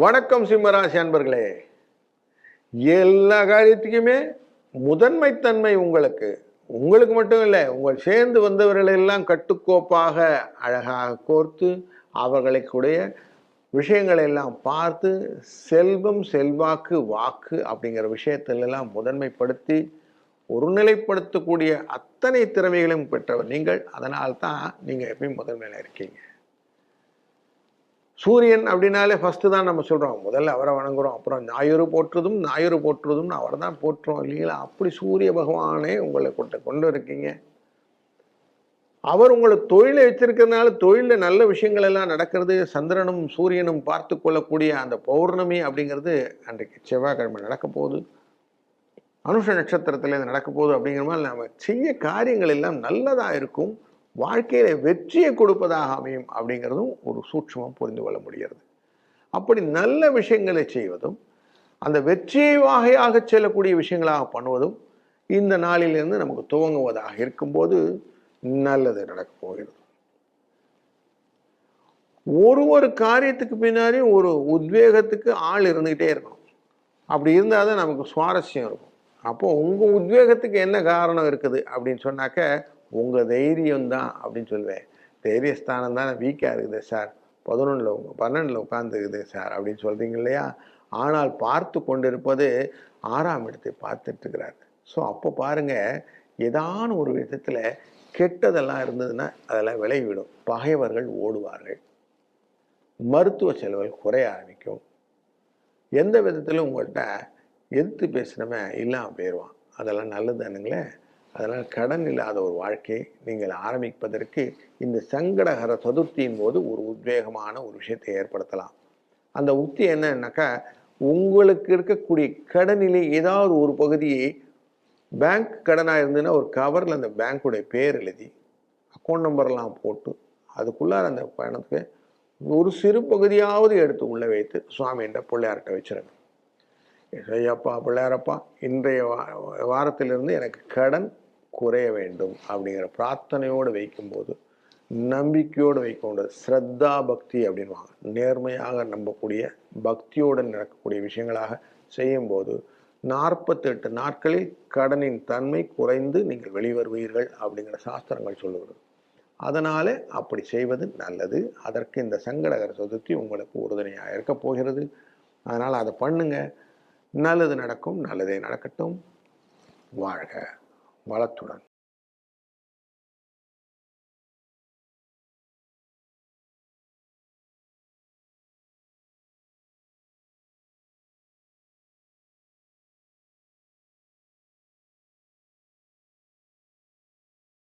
வணக்கம் சிம்மராசி அன்பர்களே. எல்லா காரியத்துக்குமே முதன்மைத்தன்மை உங்களுக்கு. உங்களுக்கு மட்டும் இல்லை உங்கள் சேர்ந்து வந்தவர்களெல்லாம் கட்டுக்கோப்பாக அழகாக கோர்த்து அவர்களுக்குடைய விஷயங்களை எல்லாம் பார்த்து செல்வம் செல்வாக்கு வாக்கு அப்படிங்கிற விஷயத்திலெல்லாம் முதன்மைப்படுத்தி ஒருநிலைப்படுத்தக்கூடிய அத்தனை திறமைகளையும் பெற்றவர் நீங்கள். அதனால் தான் நீங்கள் எப்பயும் முதன்மையில் இருக்கீங்க. சூரியன் அப்படின்னாலே ஃபஸ்ட்டு தான் நம்ம சொல்கிறோம் முதல்ல அவரை வணங்குறோம். அப்புறம் ஞாயிறு போற்றுதும் ஞாயிறு போற்றுதும்னு அவரை தான் போற்றுறோம் இல்லைங்களா? அப்படி சூரிய பகவானே உங்களை கொண்டு கொண்டு இருக்கீங்க. அவர் உங்களை தொழிலை வச்சிருக்கிறதுனால தொழிலில் நல்ல விஷயங்கள் எல்லாம் நடக்கிறது சந்திரனும் சூரியனும் பார்த்து கொள்ளக்கூடிய அந்த பௌர்ணமி அப்படிங்கிறது அன்றைக்கு செவ்வாய்க்கிழமை நடக்க போகுது. அனுஷ நட்சத்திரத்தில் இது நடக்க போகுது அப்படிங்கிற மாதிரி நம்ம செய்ய காரியங்கள் எல்லாம் நல்லதாக இருக்கும். வாழ்க்கையில் வெற்றியை கொடுப்பதாக அமையும் அப்படிங்கிறதும் ஒரு சூட்சமாக புரிந்து கொள்ள முடிகிறது. அப்படி நல்ல விஷயங்களை செய்வதும் அந்த வெற்றியை வாகையாக செல்லக்கூடிய விஷயங்களாக பண்ணுவதும் இந்த நாளிலிருந்து நமக்கு துவங்குவதாக இருக்கும்போது நல்லது நடக்கப் போகிறது. ஒரு ஒரு காரியத்துக்கு பின்னாடி ஒரு உத்வேகத்துக்கு ஆள் இருந்துக்கிட்டே இருக்கணும். அப்படி இருந்தால் தான் நமக்கு சுவாரஸ்யம் இருக்கும். அப்போ உங்கள் உத்வேகத்துக்கு என்ன காரணம் இருக்குது அப்படின்னு சொன்னாக்க உங்கள் தைரியம் தான் அப்படின்னு சொல்லுவேன். தைரியஸ்தானம் தானே வீக்காக இருக்குது சார் பதினொன்றில் பன்னெண்டில் உட்காந்துருக்குது சார் அப்படின்னு சொல்கிறீங்க இல்லையா? ஆனால் பார்த்து கொண்டிருப்பது ஆறாம் இடத்தை பார்த்துட்ருக்கிறார் ஸோ அப்போ பாருங்கள் ஏதான ஒரு விதத்தில் கெட்டதெல்லாம் இருந்ததுன்னா அதெல்லாம் விளைவிடும். பகைவர்கள் ஓடுவார்கள். மருத்துவ செலவுகள் குறைய ஆரம்பிக்கும். எந்த விதத்திலும் உங்கள்கிட்ட எதிர்த்து பேசினவன் இல்லாமல் போயிடுவான் அதெல்லாம் நல்லது தானுங்களேன் அதனால் கடன் இல்லாத ஒரு வாழ்க்கையை நீங்கள் ஆரம்பிப்பதற்கு இந்த சங்கடகர சதுர்த்தியின் போது ஒரு உத்வேகமான ஒரு விஷயத்தை ஏற்படுத்தலாம். அந்த உத்தி என்னன்னாக்கா உங்களுக்கு இருக்கக்கூடிய கடனிலே ஏதாவது ஒரு பகுதியை பேங்க் கடனாக இருந்ததுன்னா ஒரு கவரில் அந்த பேங்க்குடைய பேர் எழுதி அக்கௌண்ட் நம்பர்லாம் போட்டு அதுக்குள்ளார அந்த பணத்துக்கு ஒரு சிறு பகுதியாவது எடுத்து உள்ளே வைத்து சுவாமின்ற பிள்ளையார்கிட்ட வச்சிருங்க. ஐயப்பா பிள்ளையாரப்பா இன்றைய வா- வாரத்திலிருந்து எனக்கு கடன் குறைய வேண்டும் அப்படிங்கிற பிரார்த்தனையோடு வைக்கும்போது நம்பிக்கையோடு வைக்கணும் ஸ்ரத்தா பக்தி அப்படின்வாங்க நேர்மையாக நம்பக்கூடிய பக்தியோடு நடக்கக்கூடிய விஷயங்களாக செய்யும்போது நாற்பத்தெட்டு நாட்களில் கடனின் தன்மை குறைந்து நீங்கள் வெளிவருவீர்கள் அப்படிங்கிற சாஸ்திரங்கள் சொல்லுகிறது. அதனால அப்படி செய்வது நல்லது. அதற்கு இந்த சங்கடகர சதுர்த்தி உங்களுக்கு உறுதுணையாக இருக்க போகிறது. அதனால் அதை பண்ணுங்கள் நல்லது நடக்கும் நல்லதே நடக்கட்டும். வாழ்க வளத்துடன்.